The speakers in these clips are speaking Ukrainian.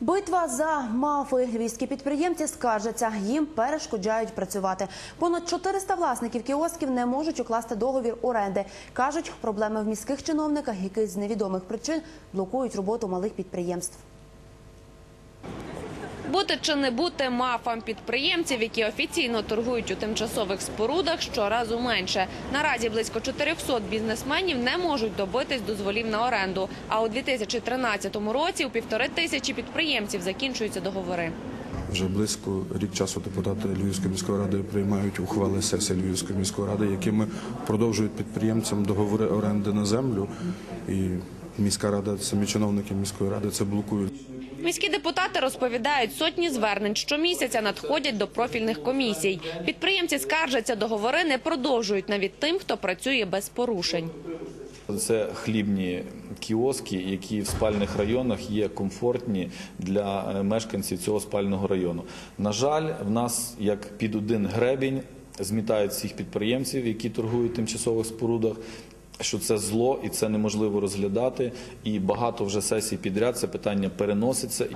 Битва за мафи. Львівські підприємці скаржаться, їм перешкоджають працювати. Понад 400 власників кіосків не можуть укласти договір оренди. Кажуть, проблеми в міських чиновниках, які з невідомих причин блокують роботу малих підприємств. Бути чи не бути мафам підприємців, які офіційно торгують у тимчасових спорудах, щоразу менше. Наразі близько 400 бізнесменів не можуть добитись дозволів на оренду. А у 2013 році у півтори тисячі підприємців закінчуються договори. Вже близько рік часу депутати Львівської міської ради приймають ухвали сесії Львівської міської ради, якими продовжують підприємцям договори оренди на землю. І міська рада, самі чиновники міської ради це блокують. Міські депутати розповідають, сотні звернень щомісяця надходять до профільних комісій. Підприємці скаржаться, договори не продовжують навіть тим, хто працює без порушень. Це хлібні кіоски, які в спальних районах є комфортні для е, мешканців цього спального району. На жаль, в нас як під один гребінь змітають всіх підприємців, які торгують в тимчасових спорудах. Що це зло і це неможливо розглядати, і багато вже сесій підряд це питання переноситься.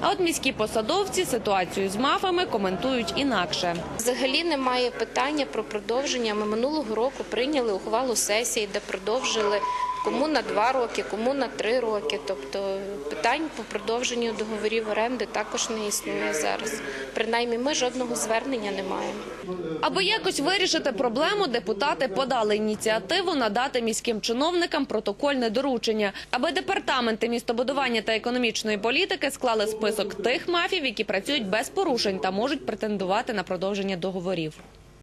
А от міські посадовці ситуацію з мафами коментують інакше. Взагалі немає питання про продовження. Ми минулого року прийняли ухвалу сесії, де продовжили кому на два роки, кому на три роки. Тобто питань по продовженню договорів оренди також не існує зараз. Принаймні, ми жодного звернення не маємо. Аби якось вирішити проблему, депутати подали ініціативу надати міським чиновникам протокольне доручення, аби департаменти містобудування та економічної політики склали список тих мафів, які працюють без порушень та можуть претендувати на продовження договорів.